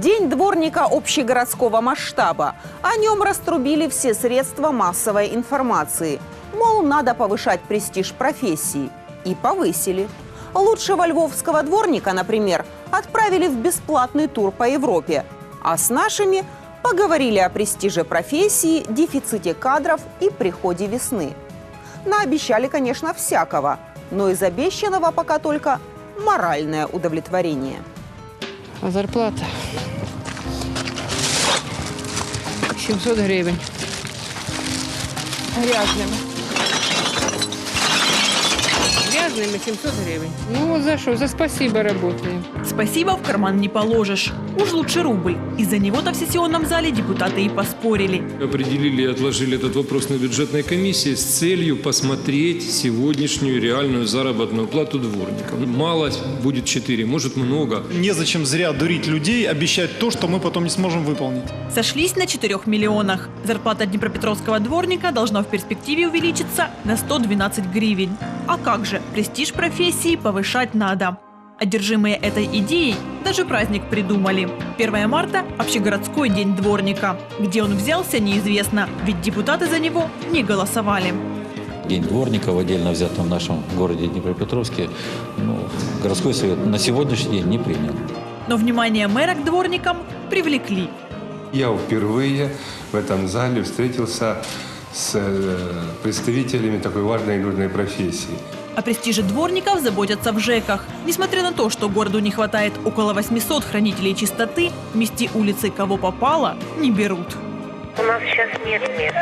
День дворника общегородского масштаба. О нем раструбили все средства массовой информации. Мол, надо повышать престиж профессии. И повысили. Лучшего львовского дворника, например, отправили в бесплатный тур по Европе. А с нашими поговорили о престиже профессии, дефиците кадров и приходе весны. Наобещали, конечно, всякого, но из обещанного пока только моральное удовлетворение. А зарплата 700 гривень. Грязними. Грязными 700 гривень. Ну вот за что? За спасибо работаем. Спасибо в карман не положишь. Уж лучше рубль. Из-за него-то в сессионном зале депутаты и поспорили. Определили и отложили этот вопрос на бюджетной комиссии с целью посмотреть сегодняшнюю реальную заработную плату дворникам. Мало будет 4, может много. Незачем зря дурить людей, обещать то, что мы потом не сможем выполнить. Сошлись на 4 миллионах. Зарплата днепропетровского дворника должна в перспективе увеличиться на 112 гривен. А как же, престиж профессии повышать надо. Одержимые этой идеей даже праздник придумали. 1 марта – общегородской день дворника. Где он взялся, неизвестно, ведь депутаты за него не голосовали. День дворника в отдельно взятом нашем городе Днепропетровске ну, городской совет на сегодняшний день не принял. Но внимание мэра к дворникам привлекли. Я впервые в этом зале встретился с э, представителями такой важной и нужной профессии. О престиже дворников заботятся в ЖЭКах. Несмотря на то, что городу не хватает около 800 хранителей чистоты, мести улицы кого попало не берут. У нас сейчас нет мест.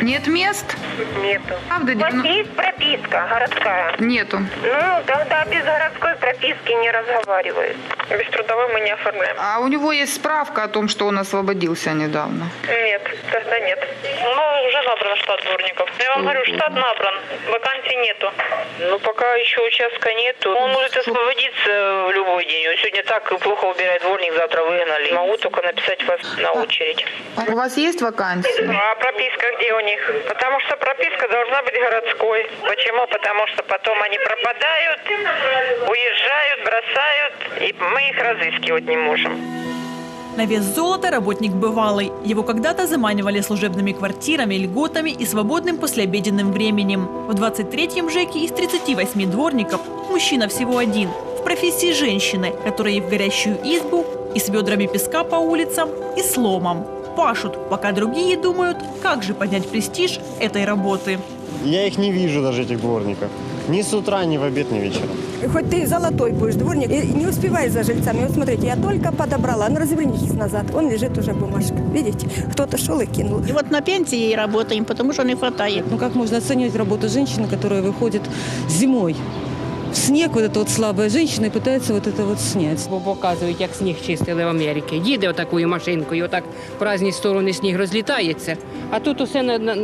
Нет мест? Нету. Правда, У вас ну- есть прописка городская? Нету. Ну, тогда без городской прописки не разговаривают. Без трудовой мы не оформляем. А у него есть справка о том, что он освободился недавно. Нет, тогда нет. Ну, уже набран штат дворников. Я вам говорю, штат набран, вакансий нету. Ну, пока еще участка нету. Он может освободиться день. Он сегодня так плохо убирает дворник, завтра выгнали. Могу только написать вас на очередь. У вас есть вакансии? А прописка где у них? Потому что прописка должна быть городской. Почему? Потому что потом они пропадают, уезжают, бросают, и мы их разыскивать не можем. На вес золота работник бывалый. Его когда-то заманивали служебными квартирами, льготами и свободным послеобеденным временем. В 23-м ЖЭКе из 38 дворников мужчина всего один. Профессии женщины, которые и в горящую избу, и с ведрами песка по улицам, и с ломом. Пашут, пока другие думают, как же поднять престиж этой работы. Я их не вижу даже, этих дворников. Ни с утра, ни в обед, ни вечером. Хоть ты золотой будешь дворник, и не успеваешь за жильцами. Вот смотрите, я только подобрала. Ну, развернитесь назад. Он лежит уже бумажка. Видите? Кто-то шел и кинул. И вот на пенсии и работаем, потому что не хватает. Ну как можно оценивать работу женщины, которая выходит зимой снег, вот эта вот слабая женщина, и пытается вот это вот снять. Бо показують, як сніг чистили в Америці. Їде отакою машинкою, отак в різні сторони сніг розлітається, а тут усе на, на,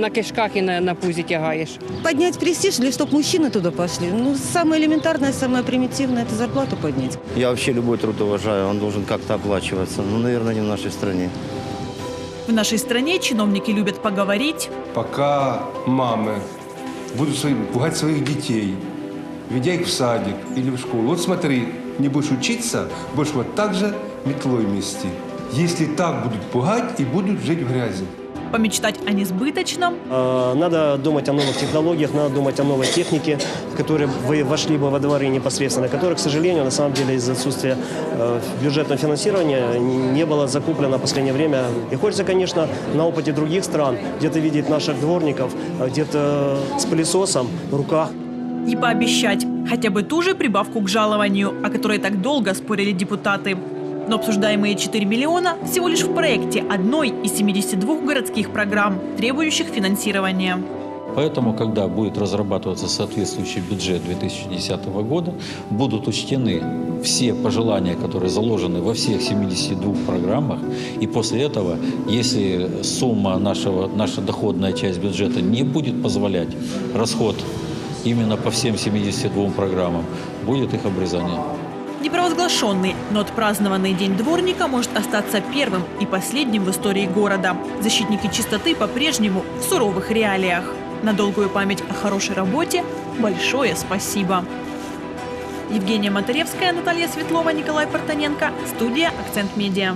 на кишках і на, на пузі тягаєш. Поднять престиж, или чтобы мужчины туда пошли? Ну, самое элементарное, самое примитивное – это зарплату поднять. Я вообще любой труд уважаю, он должен как-то оплачиваться. Ну, наверное, не в нашей стране. В нашей стране чиновники любят поговорить, Пока мамы будут свои, пугать своих детей, ведя их в садик или в школу. Вот смотри, не будешь учиться, будешь вот так же метлой мести. Если так будут пугать и будут жить в грязи. помечтать о несбыточном, Надо думать о новых технологиях, надо думать о новой технике, которые вы вошли бы во дворы непосредственно, которая, к сожалению, на самом деле из-за отсутствия э, бюджетного финансирования не было закуплено в последнее время. И хочется, конечно, на опыте других стран, где-то видеть наших дворников, э, где-то с пылесосом в руках, и пообещать хотя бы ту же прибавку к жалованию, о которой так долго спорили депутаты. Но обсуждаемые 4 миллиона всего лишь в проекте одной из 72 городских программ, требующих финансирования. Поэтому, когда будет разрабатываться соответствующий бюджет 2010 года, будут учтены все пожелания, которые заложены во всех 72 программах. И после этого, если сумма нашего, наша доходная часть бюджета не будет позволять расход именно по всем 72 программам, будет их обрезание. Непровозглашенный, но отпразднованный День дворника может остаться первым и последним в истории города. Защитники чистоты по-прежнему в суровых реалиях. На долгую память о хорошей работе большое спасибо. Евгения Моторевская, Наталья Светлова, Николай Портаненко. Студия «Акцент Медиа».